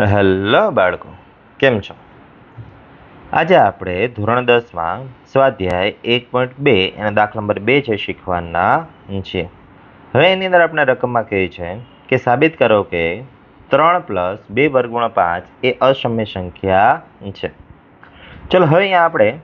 Hello બાળકો, કેમ છો? આજે આપણે ધોરણ દસમાં સ્વાધ્યાય એક પોઈન્ટ બે એના દાખલા નંબર બે છે શીખવાના છીએ. હવે એની અંદર આપણે રકમમાં કહે છે કે સાબિત કરો કે ત્રણ પ્લસ બે વર્ગુણ પાંચ એ અસમ્ય સંખ્યા છે. ચલો હવે અહીંયા આપણે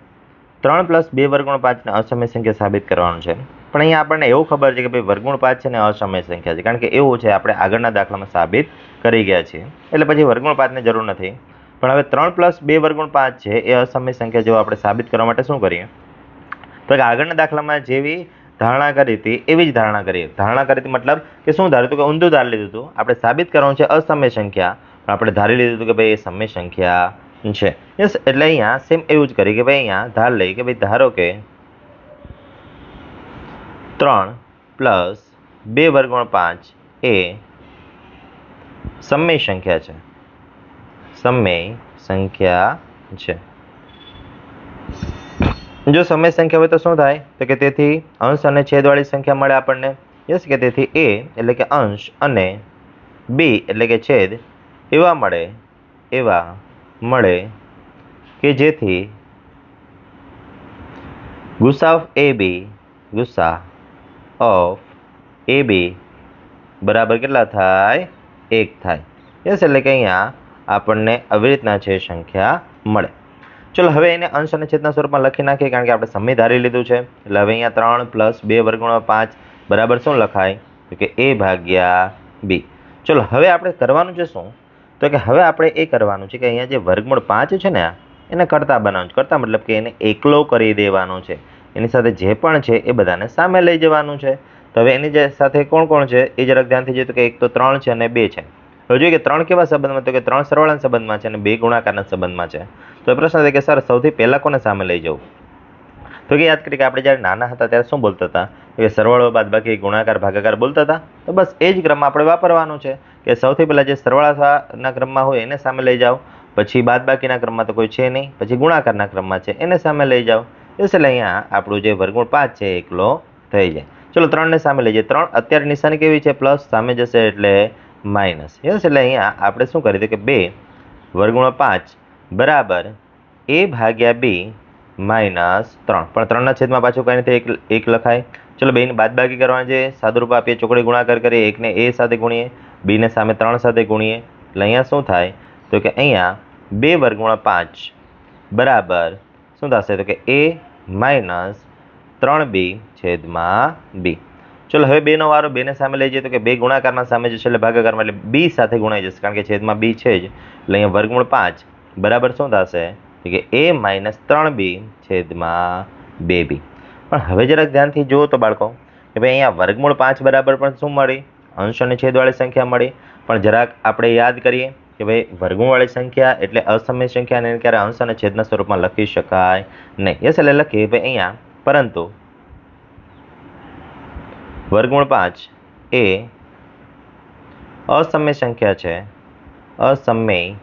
ત્રણ પ્લસ બે વર્ગુણ પાંચને અસમ્ય સંખ્યા સાબિત કરવાનું છે. પણ અહીંયા આપણને એવું ખબર છે કે ભાઈ વર્ગુણ પાંચ છે ને અસમય સંખ્યા છે. કારણ કે એવું છે, આપણે આગળના દાખલામાં સાબિત કરી ગયા છીએ. એટલે પછી વર્ગુણ પાંચની જરૂર નથી. પણ હવે ત્રણ પ્લસ બે વર્ગુણ પાંચ છે, એ અસમય સંખ્યા જેવું આપણે સાબિત કરવા માટે શું કરીએ? તો કે આગળના દાખલામાં જેવી ધારણા કરી હતી, એવી જ ધારણા કરીએ. ધારણા કરી હતી મતલબ કે શું ધાર્યું હતું? કે ઊંધું ધારી લીધું હતું. આપણે સાબિત કરવાનું છે અસમય સંખ્યા. પણ આપણે ધારી લીધું હતું કે ભાઈ એ સમય સંખ્યા છે. યસ એટલે અહીંયા સેમ એવું જ કરી કે ભાઈ અહીંયા ધાર લઈ કે ભાઈ ધારો કે ત્રણ પ્લસ બે વર્ગુણ પાંચ એ સમય સંખ્યા છે. સમય સંખ્યા છે. જો સમય સંખ્યા હોય તો શું થાય? તો કે તેથી અંશ અને છેદવાળી સંખ્યા મળે આપણને. યસ, કે તેથી એ એટલે કે અંશ અને બી એટલે કે છેદ એવા મળે એવા મળે કે જેથી ગુસાફ એ બી ગુસા ઓફ એ બી બરાબર કેટલા થાય? એક થાય. યસ એટલે કે અહીંયા આપણને આવી રીતના છે સંખ્યા મળે. ચલો, હવે એને અંશ અને છેદના સ્વરૂપમાં લખી નાખીએ કારણ કે આપણે સમય ધારી લીધું છે. એટલે હવે અહીંયા ત્રણ પ્લસ બે વર્ગણો પાંચ બરાબર શું લખાય? તો કે એ ભાગ્યા બી ચલો, હવે આપણે કરવાનું છે શું? તો કે હવે આપણે એ કરવાનું છે કે અહીંયા જે વર્ગમૂળ પાંચ છે ને એને કરતા બનાવવાનું છે. કરતા મતલબ કે એને એકલો કરી દેવાનો છે. એની સાથે જે પણ છે એ બધાને સામે લઈ જવાનું છે. તો હવે એની જે સાથે કોણ કોણ છે એ જરાક ધ્યાનથી જોઈએ તો કે એક તો ત્રણ છે અને બે છે. હવે જોઈએ કે ત્રણ કેવા સંબંધમાં તો કે ત્રણ સરવાળાના સંબંધમાં છે અને બે ગુણાકારના સંબંધમાં છે. તો એ પ્રશ્ન છે કે સર, સૌથી પહેલાં કોને સામે લઈ જવું? તો કે યાદ કરીએ કે આપણે જ્યારે નાના હતા ત્યારે શું બોલતા હતા? કે સરવાળો બાદ બાકી ગુણાકાર, ભાગાકાર બોલતા હતા. તો બસ એ જ ક્રમમાં આપણે વાપરવાનું છે કે સૌથી પહેલાં જે સરવાળાના ક્રમમાં હોય એને સામે લઈ જાઓ. પછી બાદ બાકીના ક્રમમાં તો કોઈ છે નહીં. પછી ગુણાકારના ક્રમમાં છે એને સામે લઈ જાઓ. એટલે અહીંયા આપણું જે વર્ગમૂળ પાંચ છે એકલો થઈ જાય. ચલો ત્રણને સામે લઈ જઈએ ત્રણ અત્યારે નિશાની કેવી છે? પ્લસ સામે જશે એટલે માઇનસ. યસ એટલે અહીંયા આપણે શું કરી દઈએ કે બે વર્ગુણ પાંચ બરાબર એ ભાગ્યા બી માઇનસ ત્રણ. પણ ત્રણના છેદમાં પાછું કંઈ નથી, એક એક લખાય. ચલો બેની બાદબાકી કરવાની છે. સાદુરૂપ આપીએ ચોકડી ગુણાકાર કરીએ. એકને એ સાથે ગુણીએ, બીને સામે ત્રણ સાથે ગુણીએ. એટલે અહીંયા શું થાય? તો કે અહીંયા બે વર્ગુણ પાંચ બરાબર શું થશે? તો કે એ માઇનસ ત્રણ બી છેદમાં બી. ચલો, હવે બેનો વારો બેને સામે લઈ જઈએ તો કે બે ગુણાકારના સામે જશે એટલે ભાગાકારમાં એટલે બી સાથે ગુણાઈ જશે કારણ કે છેદમાં બી છે જ. એટલે અહીંયા વર્ગમૂળ પાંચ. બરાબર શું થશે? કે એ માઇનસ ત્રણ બી છેદમાં બે બી. પણ હવે જરાક ધ્યાનથી જુઓ તો બાળકો, કે ભાઈ અહીંયા વર્ગમૂળ પાંચ બરાબર પણ શું મળી? અંશ અને છેદવાળી સંખ્યા મળી. પણ જરાક આપણે યાદ કરીએ. કે ભાઈ વર્ગમૂળવાળી સંખ્યા એટલે અસમય સંખ્યા ક્યારે અંશ અને છેદના સ્વરૂપમાં લખી શકાય નહીં. યસ એટલે લખીએ ભાઈ અહીંયા. પરંતુ વર્ગમૂળ પાંચ એ અસમય સંખ્યા છે. અસમય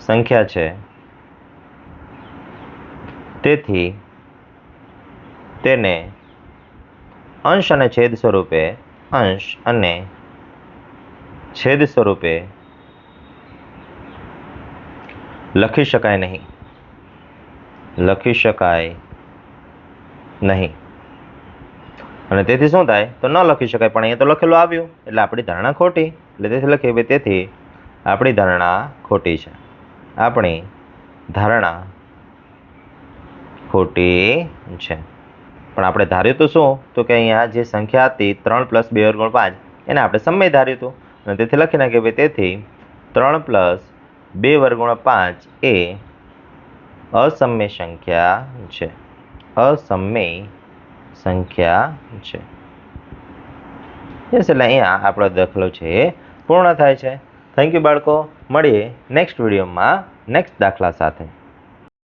સંખ્યા છે. તેથી તેને અંશ અને છેદ સ્વરૂપે, અંશ અને છેદ સ્વરૂપે લખી શકાય નહીં. લખી શકાય નહીં. અને તેથી શું થાય? તો ન લખી શકાય, પણ અહીંયા તો લખેલું આવ્યું. એટલે આપણી ધારણા ખોટી. એટલે તેથી લખીએ ભાઈ, તેથી આપણી ધારણા ખોટી છે. આપણી ધારણા ખોટી છે. પણ આપણે ધાર્યું તો શું? તો કે અહીંયા જે સંખ્યા હતી, ત્રણ પ્લસ બે વર્ગુણ પાંચ, એને આપણે સમય ધાર્યું હતું. અને તેથી લખી નાખીએ ભાઈ, તેથી ત્રણ પ્લસ બે વર્ગુણ પાંચ એ અસમય સંખ્યા છે. અસમય સંખ્યા છે. એટલે અહીંયા આપણો દાખલો છે એ પૂર્ણ થાય છે. થેન્ક યુ બાળકો. મળીએ નેક્સ્ટ વિડીયોમાં નેક્સ્ટ દાખલા સાથે.